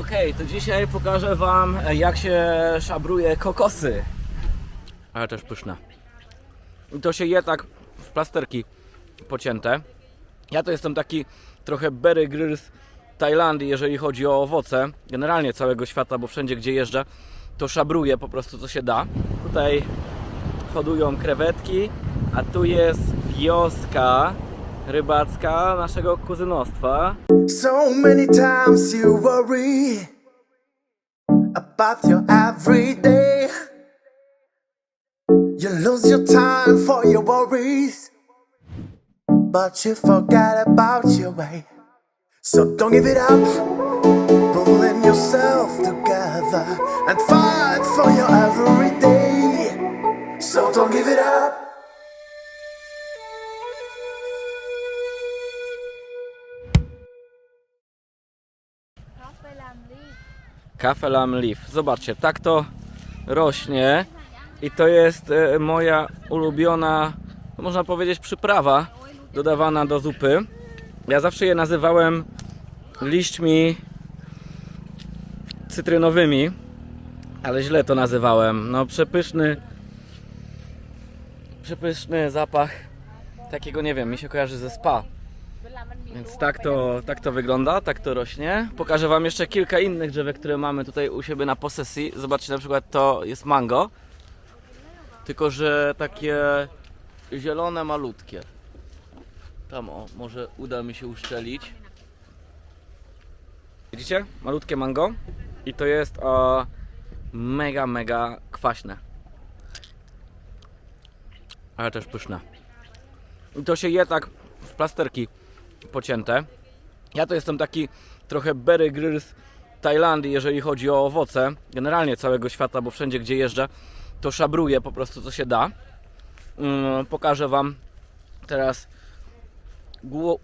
Okej, to dzisiaj pokażę Wam jak się szabruje kokosy. Ale też pyszne. I to się je tak w plasterki pocięte. Ja to jestem taki trochę Berry Grylls Tajlandii, jeżeli chodzi o owoce. Generalnie całego świata, bo wszędzie gdzie jeżdżę, to szabruję po prostu co się da. Tutaj hodują krewetki, a tu jest wioska rybacka naszego kuzynostwa. So many times you worry about your everyday. You lose your time for your worries, but you forget about your way. So don't give it up, pulling yourself together and fight for your everyday. So don't give it up. Cafe Lam Leaf. Zobaczcie, tak to rośnie i to jest e, moja ulubiona, no można powiedzieć, przyprawa dodawana do zupy. Ja zawsze je nazywałem liśćmi cytrynowymi, ale źle to nazywałem. No przepyszny, przepyszny zapach takiego, nie wiem, mi się kojarzy ze spa. Więc tak to, tak to wygląda, tak to rośnie. Pokażę Wam jeszcze kilka innych drzewek, które mamy tutaj u siebie na posesji. Zobaczcie, na przykład to jest mango. Tylko, że takie zielone, malutkie. Tam o, może uda mi się uszczelić. Widzicie? Malutkie mango. I to jest o, mega, mega kwaśne. Ale też pyszne. I to się je tak w plasterki pocięte. Ja to jestem taki trochę Berry Grylls Tajlandii, jeżeli chodzi o owoce. Generalnie całego świata, bo wszędzie gdzie jeżdżę, to szabruję po prostu co się da. Mm, pokażę Wam teraz gło-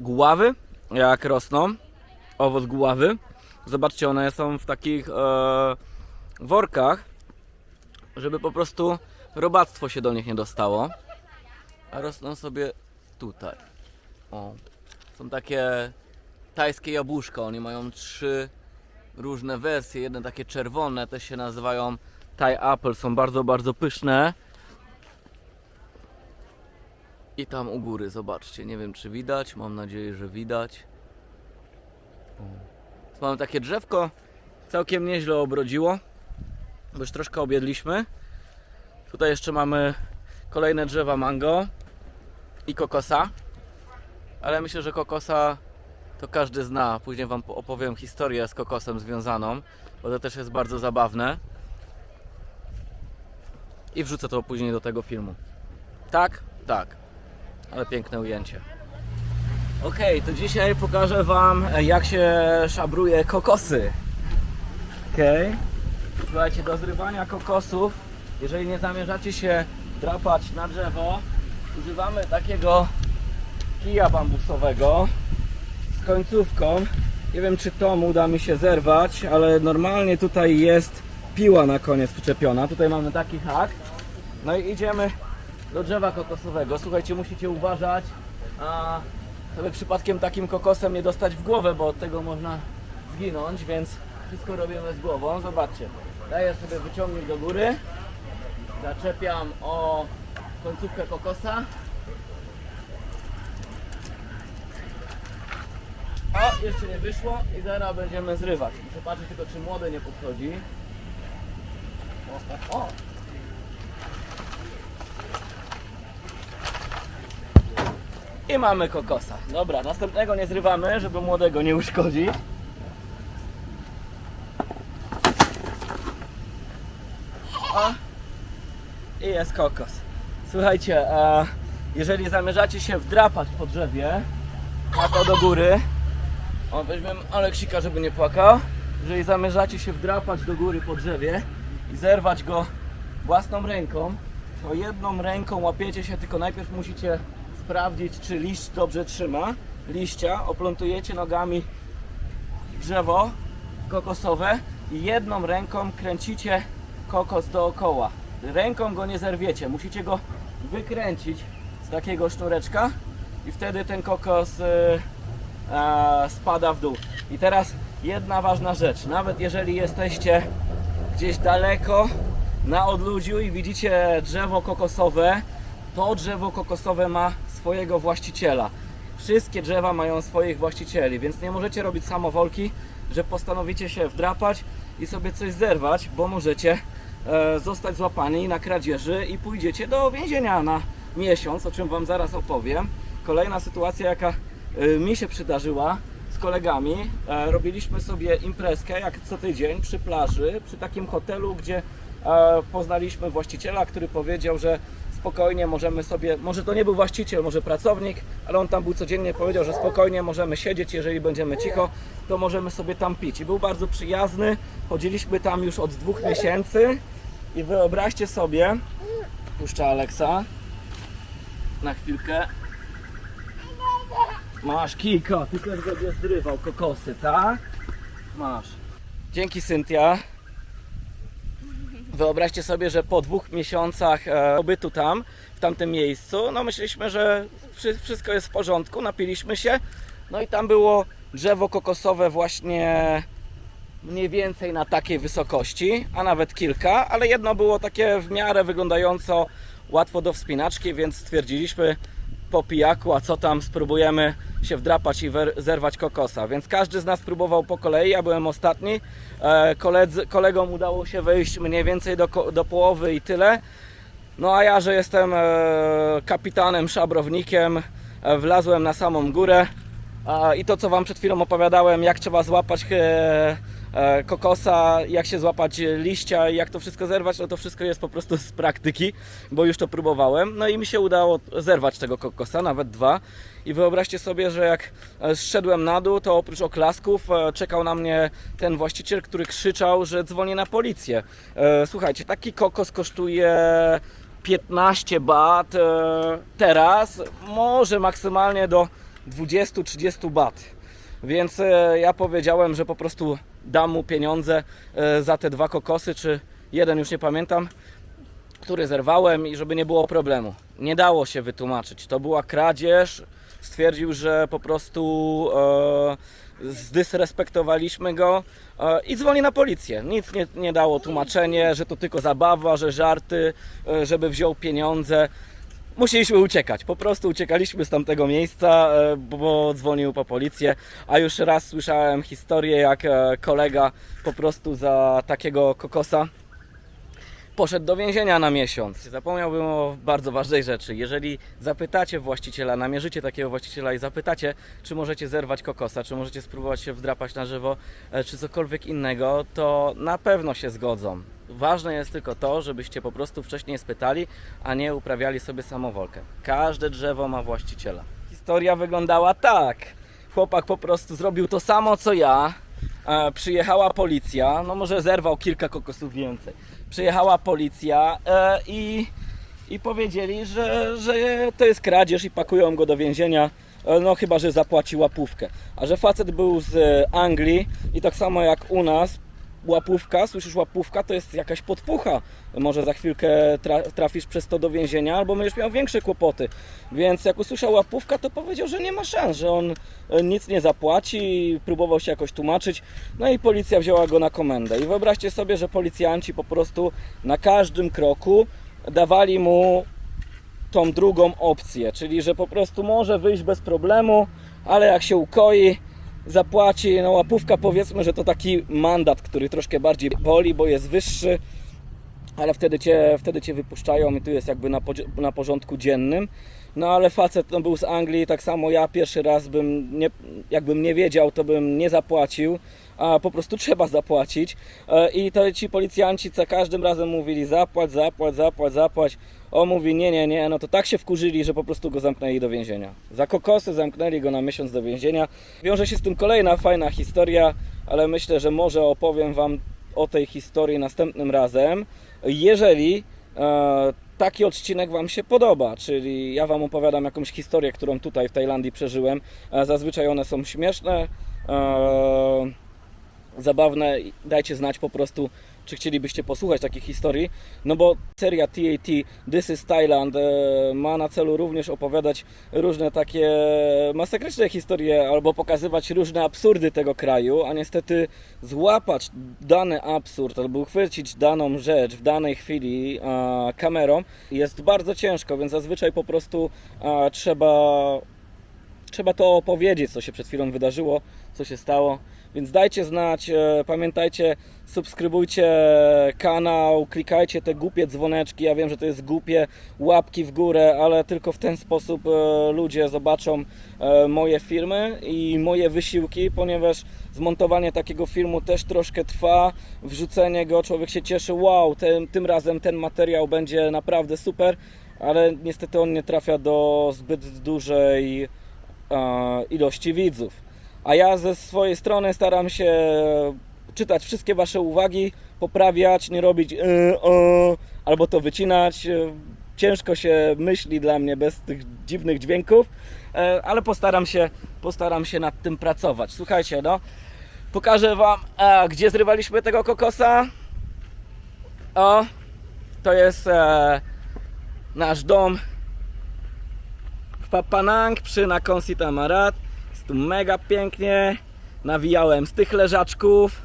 guławy, jak rosną. Owoc guławy. Zobaczcie, one są w takich e, workach, żeby po prostu robactwo się do nich nie dostało. A rosną sobie tutaj. O, są takie tajskie jabłuszka. Oni mają trzy różne wersje. Jedne takie czerwone też się nazywają Thai Apple. Są bardzo, bardzo pyszne. I tam u góry, zobaczcie. Nie wiem, czy widać. Mam nadzieję, że widać. Mamy takie drzewko. Całkiem nieźle obrodziło. Bo już troszkę objedliśmy. Tutaj jeszcze mamy kolejne drzewa mango i kokosa ale myślę, że kokosa to każdy zna. Później Wam opowiem historię z kokosem związaną, bo to też jest bardzo zabawne. I wrzucę to później do tego filmu. Tak? Tak. Ale piękne ujęcie. Ok, to dzisiaj pokażę Wam, jak się szabruje kokosy. Ok. Słuchajcie, do zrywania kokosów, jeżeli nie zamierzacie się drapać na drzewo, używamy takiego kija bambusowego z końcówką. Nie wiem czy to uda mi się zerwać, ale normalnie tutaj jest piła na koniec przyczepiona. Tutaj mamy taki hak. No i idziemy do drzewa kokosowego. Słuchajcie, musicie uważać, a sobie przypadkiem takim kokosem nie dostać w głowę, bo od tego można zginąć, więc wszystko robimy z głową. Zobaczcie, daję sobie wyciągnik do góry, zaczepiam o końcówkę kokosa O, jeszcze nie wyszło i zaraz będziemy zrywać. Muszę patrzeć tylko czy młode nie podchodzi. O, o. I mamy kokosa. Dobra, następnego nie zrywamy, żeby młodego nie uszkodzić. O, i jest kokos. Słuchajcie, e, jeżeli zamierzacie się wdrapać po drzewie, na to do góry, o, weźmiemy Aleksika, żeby nie płakał. Jeżeli zamierzacie się wdrapać do góry po drzewie i zerwać go własną ręką, to jedną ręką łapiecie się, tylko najpierw musicie sprawdzić, czy liść dobrze trzyma. Liścia oplątujecie nogami drzewo kokosowe i jedną ręką kręcicie kokos dookoła. Ręką go nie zerwiecie, musicie go wykręcić z takiego sznureczka i wtedy ten kokos... Yy, spada w dół. I teraz jedna ważna rzecz, nawet jeżeli jesteście gdzieś daleko na odludziu i widzicie drzewo kokosowe, to drzewo kokosowe ma swojego właściciela. Wszystkie drzewa mają swoich właścicieli, więc nie możecie robić samowolki, że postanowicie się wdrapać i sobie coś zerwać, bo możecie e, zostać złapani na kradzieży i pójdziecie do więzienia na miesiąc, o czym Wam zaraz opowiem. Kolejna sytuacja, jaka e, mi się przydarzyła z kolegami. E, robiliśmy sobie imprezkę, jak co tydzień, przy plaży, przy takim hotelu, gdzie e, poznaliśmy właściciela, który powiedział, że spokojnie możemy sobie, może to nie był właściciel, może pracownik, ale on tam był codziennie, powiedział, że spokojnie możemy siedzieć, jeżeli będziemy cicho, to możemy sobie tam pić. I był bardzo przyjazny, chodziliśmy tam już od dwóch miesięcy i wyobraźcie sobie, puszczę Aleksa na chwilkę. Masz Kiko, ty też będziesz zrywał kokosy, tak? Masz. Dzięki Cynthia. Wyobraźcie sobie, że po dwóch miesiącach e, pobytu tam, w tamtym miejscu, no myśleliśmy, że wszy- wszystko jest w porządku, napiliśmy się, no i tam było drzewo kokosowe właśnie mniej więcej na takiej wysokości, a nawet kilka, ale jedno było takie w miarę wyglądająco łatwo do wspinaczki, więc stwierdziliśmy po pijaku, a co tam, spróbujemy się wdrapać i zerwać kokosa. Więc każdy z nas próbował po kolei, ja byłem ostatni. E, koledzy, kolegom udało się wejść mniej więcej do, do połowy i tyle. No a ja, że jestem e, kapitanem, szabrownikiem, e, wlazłem na samą górę. I to, co Wam przed chwilą opowiadałem, jak trzeba złapać kokosa, jak się złapać liścia, jak to wszystko zerwać, no to wszystko jest po prostu z praktyki, bo już to próbowałem. No i mi się udało zerwać tego kokosa, nawet dwa. I wyobraźcie sobie, że jak e, zszedłem na dół, to oprócz oklasków e, czekał na mnie ten właściciel, który krzyczał, że dzwoni na policję. E, Słuchajcie, taki kokos kosztuje 15 bat e, teraz, może maksymalnie do 20-30 bat. Więc e, ja powiedziałem, że po prostu dam mu pieniądze e, za te dwa kokosy, czy jeden już nie pamiętam, który zerwałem i żeby nie było problemu. Nie dało się wytłumaczyć. To była kradzież. Stwierdził, że po prostu e, zdysrespektowaliśmy go e, i dzwoni na policję. Nic nie, nie dało tłumaczenie, że to tylko zabawa, że żarty, e, żeby wziął pieniądze. Musieliśmy uciekać, po prostu uciekaliśmy z tamtego miejsca, e, bo dzwonił po policję. A już raz słyszałem historię, jak e, kolega po prostu za takiego kokosa poszedł do więzienia na miesiąc. Zapomniałbym o bardzo ważnej rzeczy. Jeżeli zapytacie właściciela, namierzycie takiego właściciela i zapytacie, czy możecie zerwać kokosa, czy możecie spróbować się wdrapać na żywo, e, czy cokolwiek innego, to na pewno się zgodzą. Ważne jest tylko to, żebyście po prostu wcześniej spytali, a nie uprawiali sobie samowolkę. Każde drzewo ma właściciela. Historia wyglądała tak. Chłopak po prostu zrobił to samo co ja. E, przyjechała policja, no może zerwał kilka kokosów więcej. Przyjechała policja e, i, i powiedzieli, że, że to jest kradzież i pakują go do więzienia. E, No chyba, że zapłaci łapówkę. A że facet był z Anglii i tak samo jak u nas, łapówka, słyszysz łapówka, to jest jakaś podpucha. Może za chwilkę tra trafisz przez to do więzienia, albo będziesz miał większe kłopoty. Więc jak usłyszał łapówka, to powiedział, że nie ma szans, że on e, nic nie zapłaci, próbował się jakoś tłumaczyć. No i policja wzięła go na komendę. I wyobraźcie sobie, że policjanci po prostu na każdym kroku dawali mu tą drugą opcję, czyli że po prostu może wyjść bez problemu, ale jak się ukoi, zapłaci, no łapówka powiedzmy, że to taki mandat, który troszkę bardziej boli, bo jest wyższy, ale wtedy cię, wtedy cię wypuszczają i tu jest jakby na, na porządku dziennym. No ale facet no, był z Anglii, tak samo ja pierwszy raz bym, nie, jakbym nie wiedział, to bym nie zapłacił, a po prostu trzeba zapłacić. E, I to ci policjanci za każdym razem mówili zapłać, zapłać, zapłać, zapłać. On mówi nie, nie, nie, no to tak się wkurzyli, że po prostu go zamknęli do więzienia. Za kokosy zamknęli go na miesiąc do więzienia. Wiąże się z tym kolejna fajna historia, ale myślę, że może opowiem Wam o tej historii następnym razem. Jeżeli e, taki odcinek Wam się podoba, czyli ja Wam opowiadam jakąś historię, którą tutaj w Tajlandii przeżyłem. E, zazwyczaj one są śmieszne, e, zabawne. Dajcie znać po prostu, czy chcielibyście posłuchać takich historii, no bo seria TAT This is Thailand e, ma na celu również opowiadać różne takie masakryczne historie albo pokazywać różne absurdy tego kraju, a niestety złapać dany absurd albo uchwycić daną rzecz w danej chwili kamerą jest bardzo ciężko, więc zazwyczaj po prostu trzeba trzeba to opowiedzieć, co się przed chwilą wydarzyło, co się stało. Więc dajcie znać, e, pamiętajcie, subskrybujcie kanał, klikajcie te głupie dzwoneczki. Ja wiem, że to jest głupie, łapki w górę, ale tylko w ten sposób e, ludzie zobaczą e, moje filmy i moje wysiłki, ponieważ zmontowanie takiego filmu też troszkę trwa. Wrzucenie go, człowiek się cieszy, wow, tym, razem ten materiał będzie naprawdę super, ale niestety on nie trafia do zbyt dużej ilości widzów. A ja ze swojej strony staram się czytać wszystkie Wasze uwagi, poprawiać, nie robić yy, o, albo to wycinać. E, Ciężko się myśli dla mnie bez tych dziwnych dźwięków, e, ale postaram się, postaram się nad tym pracować. Słuchajcie, no, pokażę Wam, e, gdzie zrywaliśmy tego kokosa. O, to jest e, nasz dom w Papanang przy Nakonsi Tamarat. Jest tu mega pięknie. Nawijałem z tych leżaczków.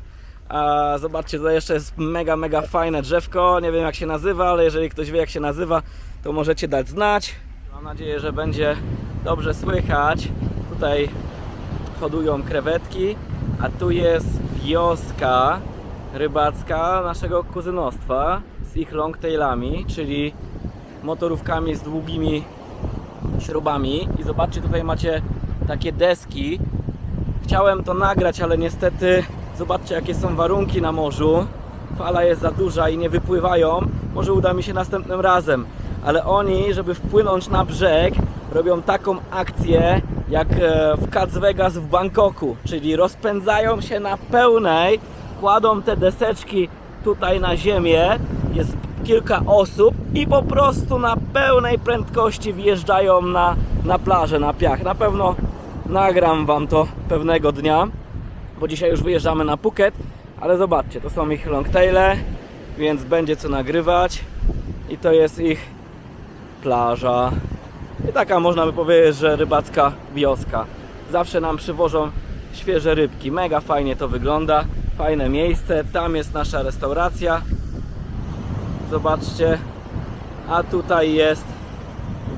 A zobaczcie, to jeszcze jest mega, mega fajne drzewko. Nie wiem jak się nazywa, ale jeżeli ktoś wie jak się nazywa, to możecie dać znać. Mam nadzieję, że będzie dobrze słychać. Tutaj hodują krewetki, a tu jest wioska rybacka naszego kuzynostwa z ich longtailami, czyli motorówkami z długimi śrubami i zobaczcie tutaj macie takie deski. Chciałem to nagrać, ale niestety zobaczcie jakie są warunki na morzu. Fala jest za duża i nie wypływają. Może uda mi się następnym razem. Ale oni, żeby wpłynąć na brzeg robią taką akcję jak e, w Las Vegas w Bangkoku. Czyli rozpędzają się na pełnej kładą te deseczki tutaj na ziemię. Jest kilka osób i po prostu na pełnej prędkości wjeżdżają na, na plażę, na piach. Na pewno nagram Wam to pewnego dnia, bo dzisiaj już wyjeżdżamy na Phuket, ale zobaczcie, to są ich longtaile, więc będzie co nagrywać i to jest ich plaża. I taka można by powiedzieć, że rybacka wioska. Zawsze nam przywożą świeże rybki. Mega fajnie to wygląda. Fajne miejsce. Tam jest nasza restauracja. Zobaczcie. A tutaj jest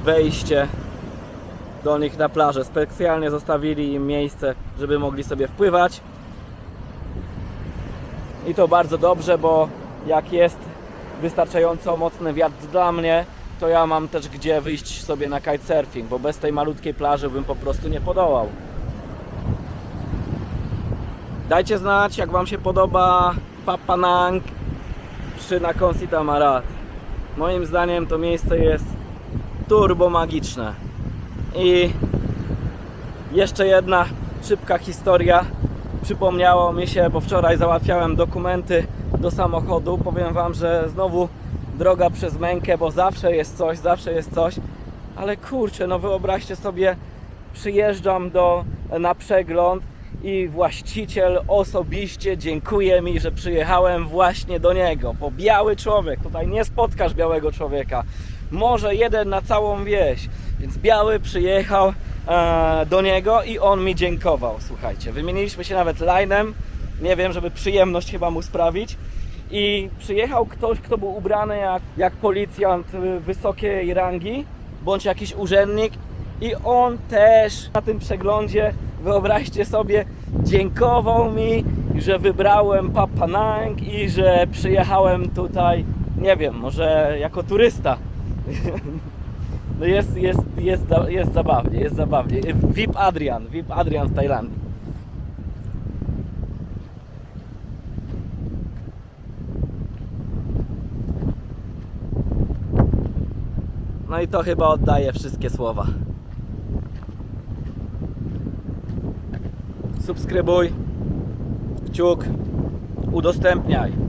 wejście do nich na plażę. Specjalnie zostawili im miejsce, żeby mogli sobie wpływać. I to bardzo dobrze, bo jak jest wystarczająco mocny wiatr dla mnie, to ja mam też gdzie wyjść sobie na kitesurfing, bo bez tej malutkiej plaży bym po prostu nie podołał. Dajcie znać, jak Wam się podoba Papanang przy Nakonsi Tamarat. Moim zdaniem to miejsce jest turbo magiczne. I jeszcze jedna szybka historia. Przypomniało mi się, bo wczoraj załatwiałem dokumenty do samochodu. Powiem Wam, że znowu droga przez mękę, bo zawsze jest coś, zawsze jest coś. Ale kurczę, no wyobraźcie sobie, przyjeżdżam do, na przegląd i właściciel osobiście dziękuję mi, że przyjechałem właśnie do niego. Bo biały człowiek, tutaj nie spotkasz białego człowieka. Może jeden na całą wieś. Więc biały przyjechał e, do niego i on mi dziękował. Słuchajcie, wymieniliśmy się nawet linem. Nie wiem, żeby przyjemność chyba mu sprawić. I przyjechał ktoś, kto był ubrany jak, jak policjant wysokiej rangi, bądź jakiś urzędnik. I on też na tym przeglądzie, wyobraźcie sobie, dziękował mi, że wybrałem Papanang i że przyjechałem tutaj, nie wiem, może jako turysta. No jest, jest, jest, jest zabawnie, jest zabawnie. VIP Adrian, VIP Adrian w Tajlandii. No i to chyba oddaje wszystkie słowa. Subskrybuj, kciuk, udostępniaj.